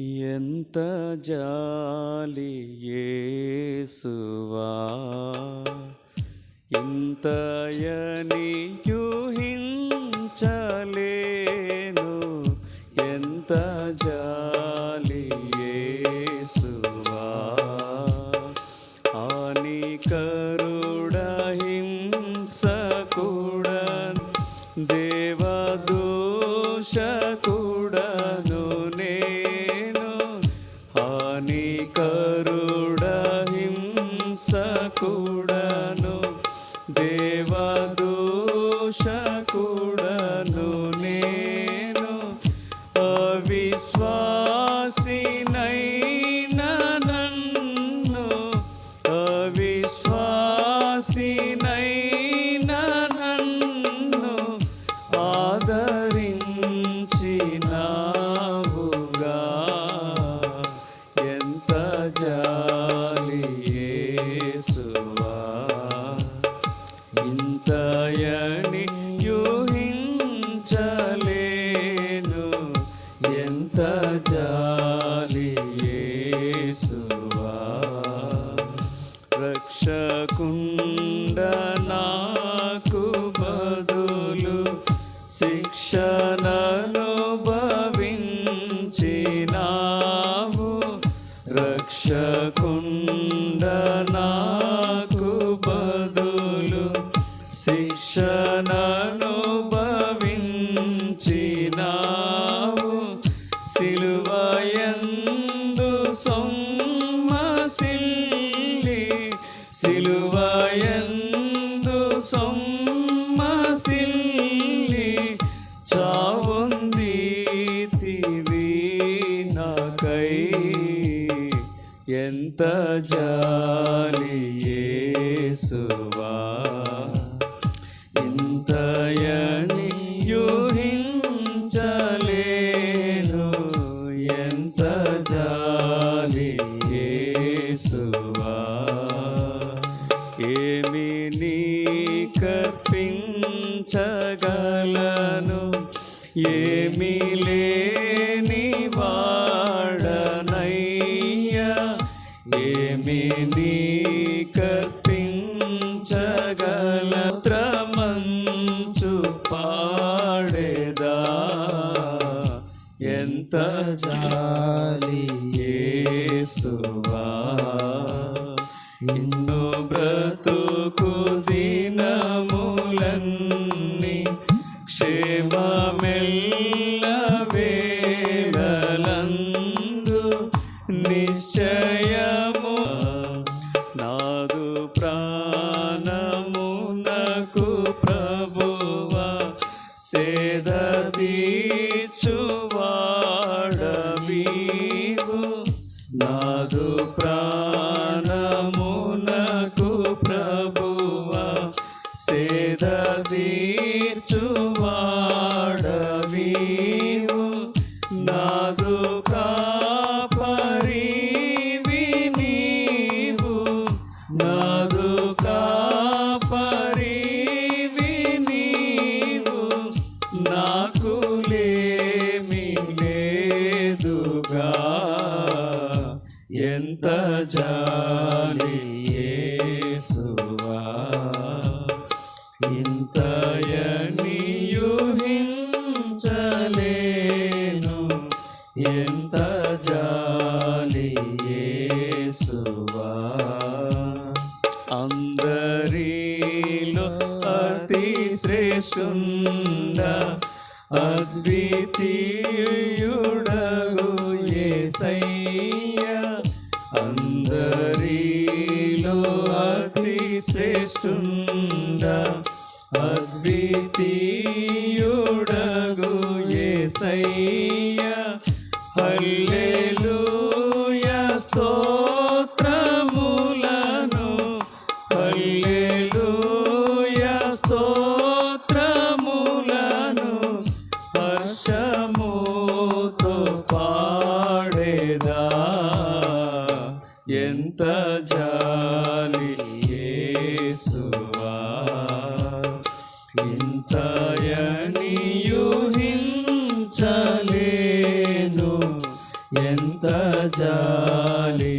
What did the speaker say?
ఎంత జాలి యేసువా ఇంతయని दोष दर्शन ఎంత జాలి యేసువా. ఏమి నీ కర్పించగలను? ఏమి లేని వాడనయ్యా? ఏమి నీ ఎంత జాలి నాకు లేదుగా. ఎంత జాలి యేసువా. ఇంతయని యూహించలేను ఎంత జాలి యేసువా. అందరిలో అతి శ్రేష్ఠుండ. అద్వితీయుడగు యేసయ్య అందరిలో అతి శ్రేష్ఠుండ. అద్వితీయుడగు యేసయ్య హల్లే జాలి యేసువా. ఇంతయని యూహించలేను ఎంత జాలి